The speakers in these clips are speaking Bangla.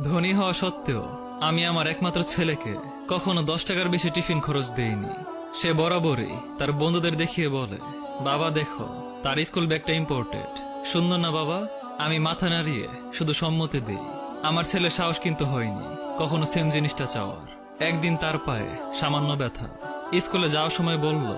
ধনী হওয়া সত্ত্বেও আমি আমার একমাত্র ছেলেকে কখনো দশ টাকার বেশি টিফিন খরচ দেইনি। সে বরাবরই তার বন্ধুদের দেখিয়ে বলে, বাবা, দেখো, তার স্কুল ব্যাগটা ইম্পোর্টেড সুন্দর না, বাবা? আমি মাথা নাড়িয়ে শুধু সম্মতি দিই। আমার ছেলে সাহস কিন্তু হয়নি কখনো সেম জিনিসটা চাওয়ার। একদিন তার পায়ে সামান্য ব্যথা। স্কুলে যাওয়ার সময় বলল,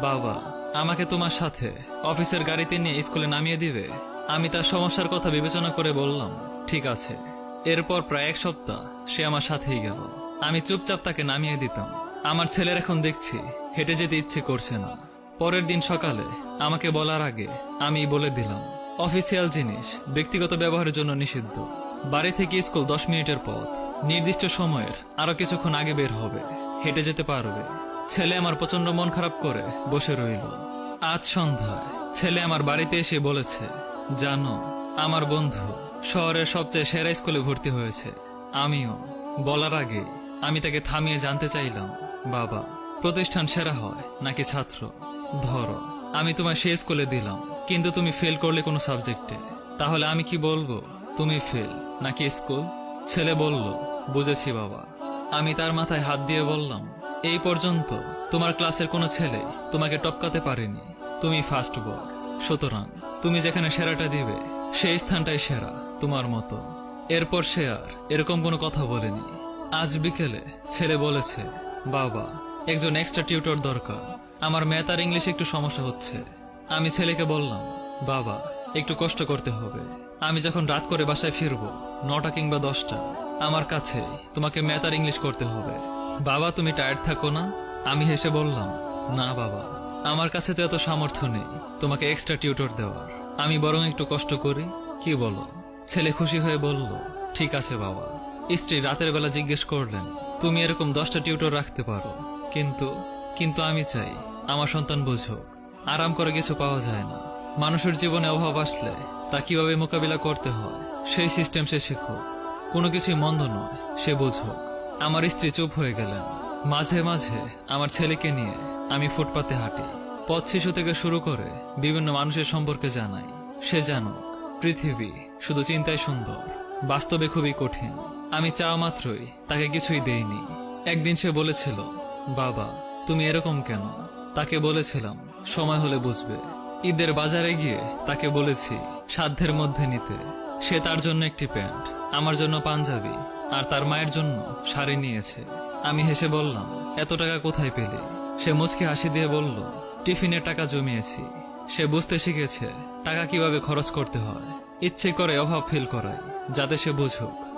বাবা, আমাকে তোমার সাথে অফিসের গাড়িতে নিয়ে স্কুলে নামিয়ে দিবে? আমি তার সমস্যার কথা বিবেচনা করে বললাম, ঠিক আছে। এরপর প্রায় এক সপ্তাহ সে আমার সাথেই গেল। আমি চুপচাপ তাকে নামিয়ে দিতাম। আমার ছেলের এখন দেখছি, হেঁটে যেতে ইচ্ছে করছে না। পরের দিন সকালে আমাকে বলার আগে আমি বলে দিলাম, অফিসিয়াল জিনিস ব্যক্তিগত ব্যবহারের জন্য নিষিদ্ধ। বাড়ি থেকে স্কুল দশ মিনিটের পথ। নির্দিষ্ট সময়ের আরও কিছুক্ষণ আগে বের হবে। হেঁটে যেতে পারবে। ছেলে আমার প্রচণ্ড মন খারাপ করে বসে রইল। আজ সন্ধ্যায় ছেলে আমার বাড়িতে এসে বলেছে, জানো, আমার বন্ধু শহরের সবচেয়ে সেরা স্কুলে ভর্তি হয়েছে। আমিও। বলার আগে, আমি তাকে থামিয়ে জানতে চাইলাম, বাবা, প্রতিষ্ঠান সেরা হয় নাকি ছাত্র? ধরো, আমি তোমায় সেই স্কুলে দিলাম, কিন্তু তুমি ফেল করলে কোনো সাবজেক্টে তাহলে আমি কি বলব? তুমি ফেল নাকি স্কুল? ছেলে বলল, বুঝেছি বাবা। আমি তার মাথায় হাত দিয়ে বললাম, এই পর্যন্ত তোমার ক্লাসের কোনো ছেলে তোমাকে টপকাতে পারেনি। তুমি ফার্স্ট বল সুতরাং তুমি যেখানে সেরাটা দিবে, সেই স্থানটাই সেরা। তোমার মতো। এরপর সে আর এরকম কোনো কথা বলেনি। আজ বিকেলে ছেলে বলেছে, বাবা, একজন এক্সট্রা টিউটর দরকার। আমার ম্যাথ আর ইংলিশ একটু সমস্যা হচ্ছে। আমি ছেলেকে বললাম, বাবা, একটু কষ্ট করতে হবে। আমি যখন রাত করে বাসায় ফিরবো, নটা কিংবা দশটা, আমার কাছে তোমাকে আর ইংলিশ করতে হবে। বাবা, তুমি টায়ার্ড থাকো না? আমি হেসে বললাম, না, বাবা, আমার কাছে তো এত সামর্থ্য নেই তোমাকে এক্সট্রা টিউটর দেওয়ার। আমি বরং একটু কষ্ট করি, কি বলো? ছেলে খুশি হয়ে বলল, ঠিক আছে বাবা। স্ত্রী রাতের বেলা জিজ্ঞেস করলেন, তুমি এরকম দশটা টিউটর রাখতে পারো? কিন্তু কিন্তু আমি চাই, আমার সন্তান বুঝুক। আরাম করে কিছু পাওয়া যায় না। মানুষের জীবনে অভাব আসলে তা কীভাবে মোকাবিলা করতে হয়, সেই সিস্টেম সে শিখুক। কোনো কিছুই মন্দ নয়, সে বুঝুক। আমার স্ত্রী চুপ হয়ে গেলেন। মাঝে মাঝে আমার ছেলেকে নিয়ে আমি ফুটপাতে হাঁটি। পথ শিশু থেকে শুরু করে বিভিন্ন মানুষের সম্পর্কে জানাই। সে জানুক পৃথিবী শুধু চিন্তায় সুন্দর, বাস্তবে খুবই কঠিন। আমি চাওয়া মাত্রই তাকে কিছুই দেইনি। একদিন সে বলেছিল, বাবা, তুমি এরকম কেন? তাকে বলেছিলাম, সময় হলে বুঝবে। ঈদের বাজারে গিয়ে তাকে বলেছি, সাধ্যের মধ্যে নিতে। সে তার জন্য একটি প্যান্ট, আমার জন্য পাঞ্জাবি, আর তার মায়ের জন্য শাড়ি নিয়েছে। আমি হেসে বললাম, এত টাকা কোথায় পেলে? সে মুচকি হাসি দিয়ে বলল, টিফিনের টাকা জমিয়েছি। সে বুঝতে শিখেছে টাকা কীভাবে খরচ করতে হয়। ইচ্ছে করে অভাব ফিল করে, যাতে সে বুঝুক।